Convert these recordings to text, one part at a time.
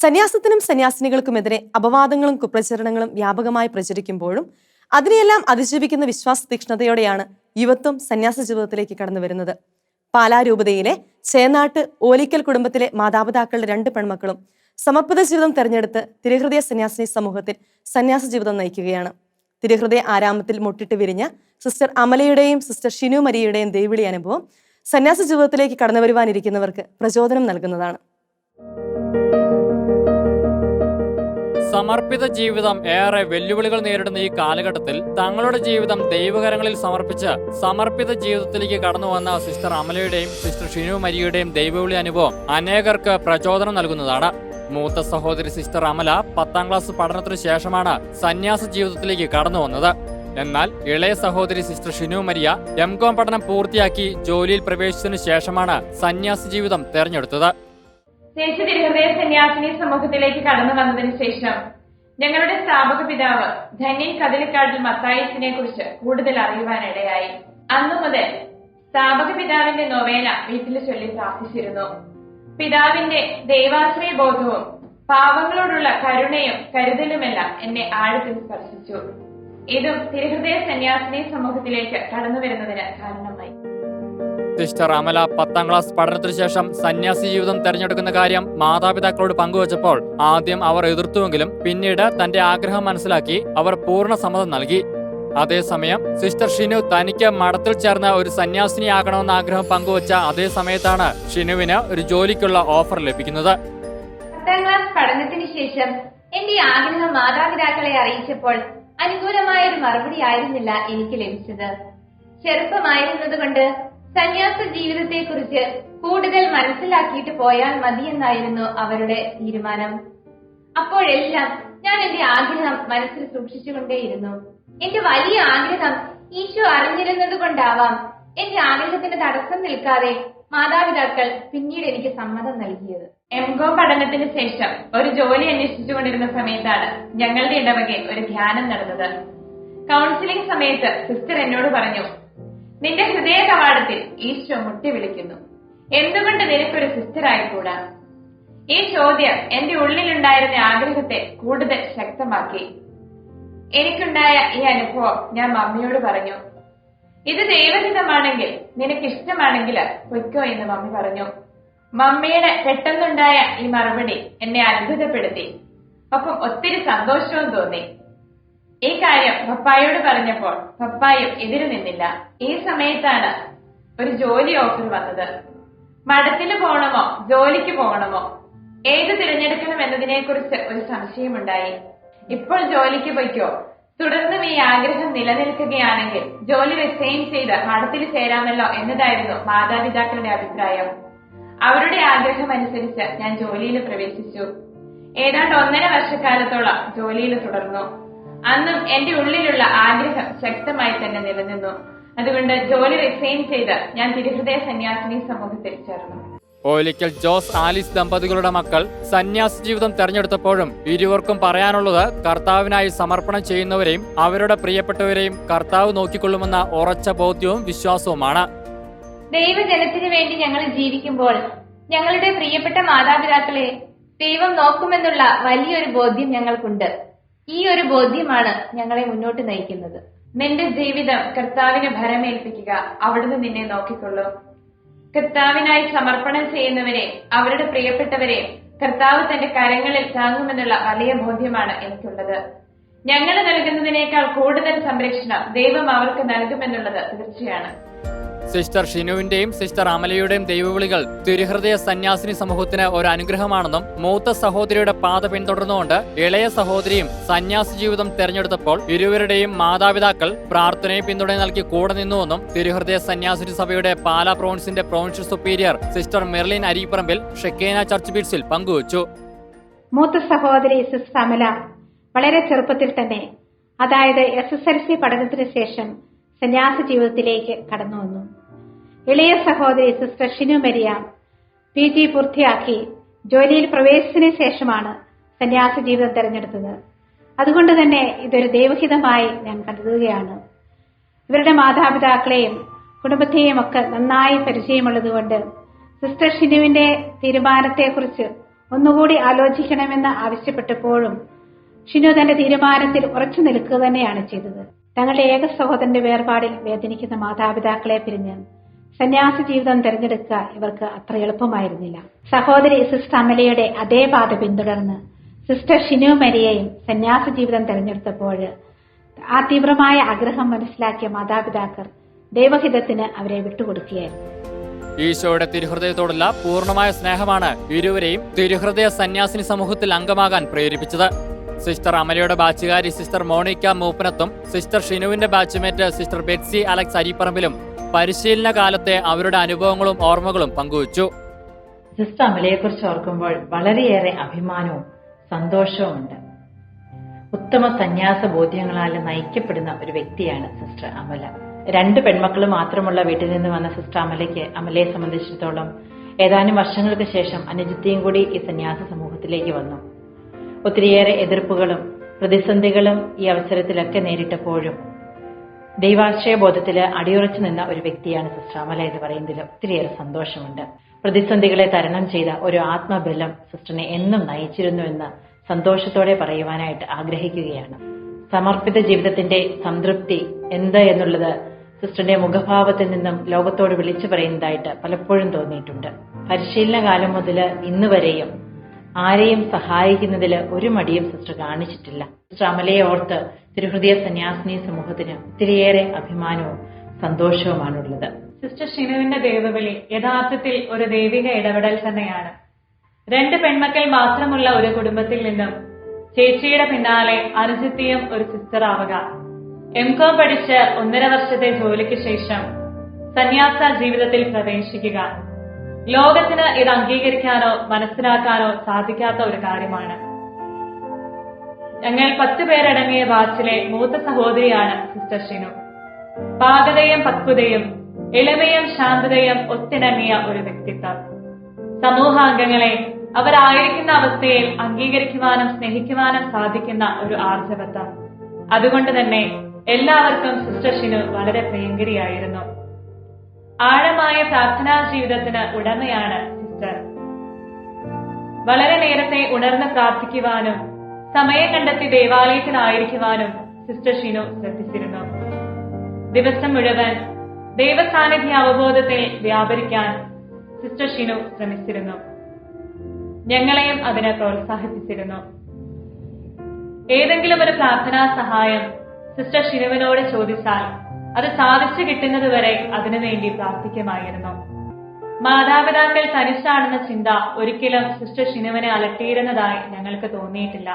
സന്യാസത്തിനും സന്യാസിനികൾക്കുമെതിരെ അപവാദങ്ങളും കുപ്രചരണങ്ങളും വ്യാപകമായി പ്രചരിക്കുമ്പോഴും അതിനെയെല്ലാം അതിജീവിക്കുന്ന വിശ്വാസ തീക്ഷ്ണതയോടെയാണ് യുവത്വം സന്യാസ ജീവിതത്തിലേക്ക് കടന്നു വരുന്നത്. പാലാരൂപതയിലെ ചേനാട്ട് ഓലിക്കൽ കുടുംബത്തിലെ മാതാപിതാക്കളുടെ രണ്ട് പെൺമക്കളും സമർപ്പിത ജീവിതം തെരഞ്ഞെടുത്ത് തിരുഹൃദയ സന്യാസിനി സമൂഹത്തിൽ സന്യാസ ജീവിതം നയിക്കുകയാണ്. തിരുഹൃദയ ആരാമത്തിൽ മുട്ടിട്ട് വിരിഞ്ഞ സിസ്റ്റർ അമലയുടെയും സിസ്റ്റർ ഷിനു മരിയുടെയും ദൈവിളി അനുഭവം സന്യാസ ജീവിതത്തിലേക്ക് കടന്നു വരുവാനിരിക്കുന്നവർക്ക് പ്രചോദനം നൽകുന്നതാണ്. സമർപ്പിത ജീവിതം ഏറെ വെല്ലുവിളികൾ നേരിടുന്ന ഈ കാലഘട്ടത്തിൽ തങ്ങളുടെ ജീവിതം ദൈവകരങ്ങളിൽ സമർപ്പിച്ച് സമർപ്പിത ജീവിതത്തിലേക്ക് കടന്നു വന്ന സിസ്റ്റർ അമലയുടെയും സിസ്റ്റർ ഷിനു മരിയുടെയും ദൈവവിളി അനുഭവം അനേകർക്ക് പ്രചോദനം നൽകുന്നതാണ്. മൂത്ത സഹോദരി സിസ്റ്റർ അമല പത്താം ക്ലാസ് പഠനത്തിനു ശേഷമാണ് സന്യാസ ജീവിതത്തിലേക്ക് കടന്നു വന്നത്. എന്നാൽ ഇളയ സഹോദരി sister Shinu Maria M Com പഠനം പൂർത്തിയാക്കി ജോലിയിൽ പ്രവേശിച്ചതിനു ശേഷമാണ് സന്യാസ ജീവിതം തെരഞ്ഞെടുത്തത്. ചേച്ചി തിരുഹൃദയ സന്യാസിനി സമൂഹത്തിലേക്ക് കടന്നു വന്നതിന് ശേഷം ഞങ്ങളുടെ സ്ഥാപക പിതാവ് ധന്യൻ കതിലിക്കാട്ടിൽ മത്തായിസിനെ കുറിച്ച് കൂടുതൽ അറിയുവാനിടയായി. അന്നു മുതൽ സ്ഥാപക പിതാവിന്റെ നൊവേന വീട്ടിൽ ചൊല്ലി പ്രാർത്ഥിച്ചിരുന്നു. പിതാവിന്റെ ദൈവാശ്രയ ബോധവും പാവങ്ങളോടുള്ള കരുണയും കരുതലുമെല്ലാം എന്നെ ആഴത്തിൽ സ്പർശിച്ചു. ഇതും തിരുഹൃദയ സന്യാസിനി സമൂഹത്തിലേക്ക് കടന്നു വരുന്നതിന് കാരണമായി. സിസ്റ്റർ അമല പത്താം ക്ലാസ് പഠനത്തിനു ശേഷം സന്യാസി ജീവിതം തെരഞ്ഞെടുക്കുന്ന കാര്യം മാതാപിതാക്കളോട് പങ്കുവച്ചപ്പോൾ ആദ്യം അവർ എതിർത്തുവെങ്കിലും പിന്നീട് തന്റെ ആഗ്രഹം മനസ്സിലാക്കി അവർ പൂർണ സമ്മതം നൽകി. അതേസമയം സിസ്റ്റർ ഷിനു തനിക്ക് മഠത്തിൽ ചേർന്ന ഒരു സന്യാസിനിയാകണമെന്ന ആഗ്രഹം പങ്കുവച്ച അതേ സമയത്താണ് ഷിനുവിന് ഒരു ജോലിക്കുള്ള ഓഫർ ലഭിക്കുന്നത്. ശേഷം എന്റെ ആഗ്രഹം മാതാപിതാക്കളെ അറിയിച്ചപ്പോൾ അനുകൂലമായ ഒരു മറുപടി ആയിരുന്നില്ല എനിക്ക് ലഭിച്ചത്. ചെറുപ്പമായിരുന്നതുകൊണ്ട് സന്യാസ ജീവിതത്തെക്കുറിച്ച് കൂടുതൽ മനസ്സിലാക്കിയിട്ട് പോയാൽ മതിയെന്നായിരുന്നു അവരുടെ തീരുമാനം. അപ്പോഴെല്ലാം ഞാൻ എന്റെ ആഗ്രഹം മനസ്സിൽ സൂക്ഷിച്ചുകൊണ്ടേയിരുന്നു. എന്റെ വലിയ ആഗ്രഹം ഈശോ അറിഞ്ഞിരുന്നത് കൊണ്ടാവാം എന്റെ ആഗ്രഹത്തിന് തടസ്സം നിൽക്കാതെ മാതാപിതാക്കൾ പിന്നീട് എനിക്ക് സമ്മതം നൽകിയത്. എം കോം പഠനത്തിന് ശേഷം ഒരു ജോലി അന്വേഷിച്ചുകൊണ്ടിരുന്ന സമയത്താണ് ഞങ്ങളുടെ ഇടവകയിൽ ഒരു ധ്യാനം നടന്നത്. കൗൺസിലിംഗ് സമയത്ത് സിസ്റ്റർ എന്നോട് പറഞ്ഞു നിന്റെ ഹൃദയ കവാടത്തിൽ ഈശോ മുട്ടി വിളിക്കുന്നു. എന്തുകൊണ്ട് നിനക്കൊരു സിസ്റ്ററായിക്കൂടാ? ഈ ചോദ്യം എന്റെ ഉള്ളിലുണ്ടായിരുന്ന ആഗ്രഹത്തെ കൂടുതൽ ശക്തമാക്കി. എനിക്കുണ്ടായ ഈ അനുഭവം ഞാൻ മമ്മിയോട് പറഞ്ഞു. ഇത് ദൈവഹിതമാണെങ്കിൽ നിനക്ക് ഇഷ്ടമാണെങ്കിൽ പൊയ്ക്കോ എന്ന് മമ്മി പറഞ്ഞു. മമ്മിയുടെ പെട്ടെന്നുണ്ടായ ഈ മറുപടി എന്നെ അത്ഭുതപ്പെടുത്തി. ഒപ്പം ഒത്തിരി സന്തോഷവും തോന്നി. ഈ കാര്യം പപ്പായോട് പറഞ്ഞപ്പോൾ പപ്പായും എതിരു നിന്നില്ല. ഈ സമയത്താണ് ഒരു ജോലി ഓഫർ വന്നത്. മഠത്തിന് പോകണമോ? ജോലിക്ക് പോകണമോ? ഏത് തിരഞ്ഞെടുക്കണം എന്നതിനെ കുറിച്ച് ഒരു സംശയമുണ്ടായി. ഇപ്പോൾ ജോലിക്ക് പൊയ്ക്കോ? തുടർന്നും ഈ ആഗ്രഹം നിലനിൽക്കുകയാണെങ്കിൽ ജോലി റിസൈൻ ചെയ്ത് മഠത്തിൽ ചേരാമല്ലോ എന്നതായിരുന്നു മാതാപിതാക്കളുടെ അഭിപ്രായം. അവരുടെ ആഗ്രഹം അനുസരിച്ച് ഞാൻ ജോലിയിൽ പ്രവേശിച്ചു. ഏതാണ്ട് ഒന്നര വർഷക്കാലത്തോളം ജോലിയിൽ തുടർന്നു. അന്നും എന്റെ ഉള്ളിലുള്ള ആഗ്രഹം ശക്തമായി തന്നെ നിലനിന്നു. അതുകൊണ്ട് ജോലി റിസൈൻ ചെയ്ത് ഞാൻ തിരുഹൃദയ സന്യാസിനി സമൂഹത്തിൽ ചേർന്നു. ഓലിക്കൽ ജോസ് ആലിസ് ദമ്പതികളുടെ മക്കൾ സന്യാസ ജീവിതം തെരഞ്ഞെടുത്തപ്പോഴും ഇരുവർക്കും പറയാനുള്ളത് കർത്താവിനായി സമർപ്പണം ചെയ്യുന്നവരെയും അവരുടെ പ്രിയപ്പെട്ടവരെയും കർത്താവ് നോക്കിക്കൊള്ളുമെന്ന ഉറച്ച ബോധ്യവും വിശ്വാസവുമാണ്. ദൈവജനത്തിനു വേണ്ടി ഞങ്ങൾ ജീവിക്കുമ്പോൾ ഞങ്ങളുടെ പ്രിയപ്പെട്ട മാതാപിതാക്കളെ ദൈവം നോക്കുമെന്നുള്ള വലിയൊരു ബോധ്യം ഞങ്ങൾക്കുണ്ട്. ഈ ഒരു ബോധ്യമാണ് ഞങ്ങളെ മുന്നോട്ട് നയിക്കുന്നത്. നിന്റെ ജീവിതം കർത്താവിനെ ഭരമേൽപ്പിക്കുക അവിടുന്ന് നിന്നെ നോക്കിക്കൊള്ളും. കർത്താവിനായി സമർപ്പണം ചെയ്യുന്നവരെ അവരുടെ പ്രിയപ്പെട്ടവരെ കർത്താവ് തന്റെ കരങ്ങളിൽ താങ്ങുമെന്നുള്ള വലിയ ബോധ്യമാണ് എനിക്കുള്ളത്. ഞങ്ങൾ നൽകുന്നതിനേക്കാൾ കൂടുതൽ സംരക്ഷണം ദൈവം അവർക്ക് നൽകുമെന്നുള്ളത് തീർച്ചയാണ്. സിസ്റ്റർ ഷിനുവിന്റെയും സിസ്റ്റർ അമലയുടെയും ദൈവവിളികൾ തിരുഹൃദയ സന്യാസിനി സമൂഹത്തിന് ഒരു അനുഗ്രഹമാണെന്നും മൂത്ത സഹോദരിയുടെ പാത പിന്തുടർന്നുകൊണ്ട് ഇളയ സഹോദരിയും സന്യാസി ജീവിതം തെരഞ്ഞെടുത്തപ്പോൾ ഇരുവരുടെയും മാതാപിതാക്കൾ പ്രാർത്ഥനയും പിന്തുണ നൽകി കൂടെ നിന്നുവെന്നും തിരുഹൃദയ സന്യാസിനി സഭയുടെ Pala പ്രോൺസിന്റെ provincial superior sister Merlin Aripparambil Shekinah church ബീറ്റ്സിൽ പങ്കുവച്ചു. മൂത്ത സഹോദരി സിസ്റ്റർ അമല വളരെ ചെറുപ്പത്തിൽ തന്നെ അതായത് എസ് എസ് എൽ സി പഠനത്തിന് ശേഷം സന്യാസ ജീവിതത്തിലേക്ക് കടന്നു വന്നു. ഇളയ സഹോദരി sister Shinu Maria P G പൂർത്തിയാക്കി ജോലിയിൽ പ്രവേശിച്ചതിന് ശേഷമാണ് സന്യാസ ജീവിതം തെരഞ്ഞെടുത്തത്. അതുകൊണ്ട് തന്നെ ഇതൊരു ദൈവഹിതമായി ഞാൻ കരുതുകയാണ്. ഇവരുടെ മാതാപിതാക്കളെയും കുടുംബത്തെയും ഒക്കെ നന്നായി പരിചയമുള്ളതുകൊണ്ട് സിസ്റ്റർ ഷിനുവിന്റെ തീരുമാനത്തെക്കുറിച്ച് ഒന്നുകൂടി ആലോചിക്കണമെന്ന് ആവശ്യപ്പെട്ടപ്പോഴും ഷിനു തന്റെ തീരുമാനത്തിൽ ഉറച്ചു നിൽക്കുക തന്നെയാണ് ചെയ്തത്. തങ്ങളുടെ ഏക സഹോദരന്റെ വേർപാടിൽ വേദനിക്കുന്ന മാതാപിതാക്കളെ പിരിഞ്ഞ് സന്യാസി ജീവിതം തിരഞ്ഞെടുക്കുക ഇവർക്ക് അത്ര എളുപ്പമായിരുന്നില്ല. സഹോദരി സിസ്റ്റർ അമലയുടെ അതേ പാത പിന്തുടർന്ന് സിസ്റ്റർ ഷിനു മരിയയും സന്യാസ ജീവിതം തിരഞ്ഞെടുത്തപ്പോൾ ആ തീവ്രമായ ആഗ്രഹം മനസ്സിലാക്കിയ മാതാപിതാക്കൾ ദൈവഹിതത്തിന് അവരെ വിട്ടുകൊടുക്കുകയായിരുന്നു. ഈശോയുടെ തിരുഹൃദയത്തോടുള്ള പൂർണമായ സ്നേഹമാണ് ഇരുവരെയും തിരുഹൃദയ സന്യാസിനി സമൂഹത്തിൽ അംഗമാകാൻ പ്രേരിപ്പിച്ചത്. സിസ്റ്റർ അമലയുടെ ബാച്ചുകാരി സിസ്റ്റർ മോണിക്ക മൂപ്പനത്തും സിസ്റ്റർ ഷിനുവിന്റെ ബാച്ചുമേറ്റ് സിസ്റ്റർ ബെറ്റ്സി അലക്സ് അരിപ്പറമ്പിലും പരിശീലന കാലത്തെ അവരുടെ അനുഭവങ്ങളും ഓർമ്മകളും പങ്കുവച്ചു. സിസ്റ്റർ അമലയെക്കുറിച്ച് ഓർക്കുമ്പോൾ വളരെയേറെ അഭിമാനവും സന്തോഷവുമുണ്ട്. ഉത്തമ സന്യാസ ബോധ്യങ്ങളാൽ നയിക്കപ്പെടുന്ന ഒരു വ്യക്തിയാണ് സിസ്റ്റർ അമല. രണ്ട് പെൺമക്കൾ മാത്രമുള്ള വീട്ടിൽ നിന്ന് വന്ന സിസ്റ്റർ അമലയ്ക്ക് അമലയെ സംബന്ധിച്ചിടത്തോളം ഏതാനും വർഷങ്ങൾക്ക് ശേഷം അനുജിത്തിയും കൂടി ഈ സന്യാസ സമൂഹത്തിലേക്ക് വന്നു. ഒത്തിരിയേറെ എതിർപ്പുകളും പ്രതിസന്ധികളും ഈ അവസരത്തിലൊക്കെ നേരിട്ടപ്പോഴും ദൈവാശ്രയ ബോധത്തിൽ അടിയുറച്ചു നിന്ന ഒരു വ്യക്തിയാണ് സിസ്റ്റർ അമല എന്ന് പറയുന്നതിൽ ഒത്തിരിയേറെ സന്തോഷമുണ്ട്. പ്രതിസന്ധികളെ തരണം ചെയ്ത ഒരു ആത്മബലം സിസ്റ്ററിനെ എന്നും നയിച്ചിരുന്നു നയിച്ചിരുന്നുവെന്ന് സന്തോഷത്തോടെ പറയുവാനായിട്ട് ആഗ്രഹിക്കുകയാണ്. സമർപ്പിത ജീവിതത്തിന്റെ സംതൃപ്തി എന്ത് എന്നുള്ളത് സിസ്റ്ററിന്റെ മുഖഭാവത്തിൽ നിന്നും ലോകത്തോട് വിളിച്ചു പറയുന്നതായിട്ട് പലപ്പോഴും തോന്നിയിട്ടുണ്ട്. പരിശീലന കാലം മുതൽ ഇന്ന് വരെയും ആരെയും സഹായിക്കുന്നതിൽ ഒരു മടിയും സിസ്റ്റർ കാണിച്ചിട്ടില്ല. സിസ്റ്റർ അമലയെ ഓർത്ത് തിരുഹൃദയ സന്യാസിനി സമൂഹത്തിന് ഒത്തിരിയേറെ അഭിമാനവും സന്തോഷവുമാണുള്ളത്. സിസ്റ്റർ ഷിനുവിന്റെ ദേവവിളി യഥാർത്ഥത്തിൽ ഒരു ദൈവിക ഇടപെടൽ തന്നെയാണ്. രണ്ട് പെൺമക്കൾ മാത്രമുള്ള ഒരു കുടുംബത്തിൽ നിന്നും ചേച്ചിയുടെ പിന്നാലെ അനുജിത്തിയും ഒരു സിസ്റ്റർ ആവുക. എം കോം പഠിച്ച് ഒന്നര വർഷത്തെ ജോലിക്ക് ശേഷം സന്യാസ ജീവിതത്തിൽ പ്രവേശിക്കുക. ലോകത്തിന് ഇത് അംഗീകരിക്കാനോ മനസ്സിലാക്കാനോ സാധിക്കാത്ത ഒരു കാര്യമാണ്. ഞങ്ങൾ പത്ത് പേരടങ്ങിയ ബാച്ചിലെ മൂത്ത സഹോദരിയാണ് സിസ്റ്റർ ഷിനു. പാകതയും പക്വതയും എളിമയും ശാന്തതയും ഒത്തിണങ്ങിയ ഒരു വ്യക്തിത്വം. സമൂഹാംഗങ്ങളെ അവരായിരിക്കുന്ന അവസ്ഥയിൽ അംഗീകരിക്കുവാനും സ്നേഹിക്കുവാനും സാധിക്കുന്ന ഒരു ആർജവത്വം. അതുകൊണ്ട് തന്നെ എല്ലാവർക്കും സിസ്റ്റർ ഷിനു വളരെ പ്രിയങ്കരിയായിരുന്നു. ആഴമായ പ്രാർത്ഥനാ ജീവിതത്തിന് ഉടമയാണ് സിസ്റ്റർ. വളരെ നേരത്തെ ഉണർന്ന് പ്രാർത്ഥിക്കുവാനും സമയം കണ്ടെത്തി ദേവാലയത്തിലായിരിക്കുവാനും സിസ്റ്റർ ഷിനു ശ്രദ്ധിച്ചിരുന്നു. ദിവസം മുഴുവൻ ദൈവസാന്നിധ്യ അവബോധത്തിൽ വ്യാപരിക്കാൻ സിസ്റ്റർ ഷിനു ശ്രമിച്ചിരുന്നു. ഞങ്ങളെയും അതിനെ പ്രോത്സാഹിപ്പിച്ചിരുന്നു. ഏതെങ്കിലും ഒരു പ്രാർത്ഥനാ സഹായം സിസ്റ്റർ ഷിനുവിനോട് ചോദിച്ചാൽ അത് സാധിച്ചു കിട്ടുന്നത് വരെ അതിനു വേണ്ടി പ്രാർത്ഥിക്കുമായിരുന്നു. മാതാപിതാക്കൾ തനിച്ചാണെന്ന ചിന്ത ഒരിക്കലും സിസ്റ്റർ ഷിനുവിനെ അലട്ടിയിരുന്നതായി ഞങ്ങൾക്ക് തോന്നിയിട്ടില്ല.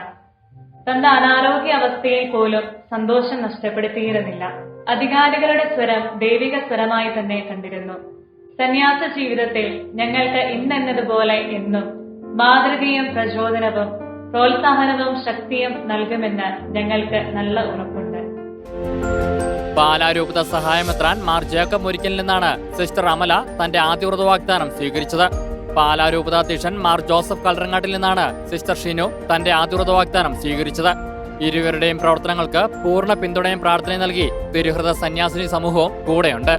തന്റെ അനാരോഗ്യ അവസ്ഥയിൽ പോലും സന്തോഷം നഷ്ടപ്പെടുത്തിയിരുന്നില്ല. അധികാരികളുടെ സ്വരം ദൈവിക സ്വരമായി തന്നെ കണ്ടിരുന്നു. സന്യാസ ജീവിതത്തിൽ ഞങ്ങൾക്ക് ഇന്നെന്നതുപോലെ എന്നും മാതൃകയും പ്രചോദനവും പ്രോത്സാഹനവും ശക്തിയും നൽകുമെന്ന് ഞങ്ങൾക്ക് നല്ല ഉറപ്പുണ്ട്. പാലാരൂപത സഹായമെത്രാൻ മാർ ജേക്കബ് മുരിക്കലിൽ നിന്നാണ് സിസ്റ്റർ അമല തന്റെ ആദ്യ വ്രതവാഗ്ദാനം സ്വീകരിച്ചത്. പാലാരൂപത അധ്യക്ഷൻ മാർ ജോസഫ് കലറങ്ങാട്ടിൽ നിന്നാണ് സിസ്റ്റർ ഷിനു തന്റെ ആദ്യ വ്രതവാഗ്ദാനം സ്വീകരിച്ചത്. ഇരുവരുടെയും പ്രവർത്തനങ്ങൾക്ക് പൂർണ പിന്തുണയും പ്രാർത്ഥനയും നൽകി തിരുഹൃത സന്യാസിനി സമൂഹവും കൂടെയുണ്ട്.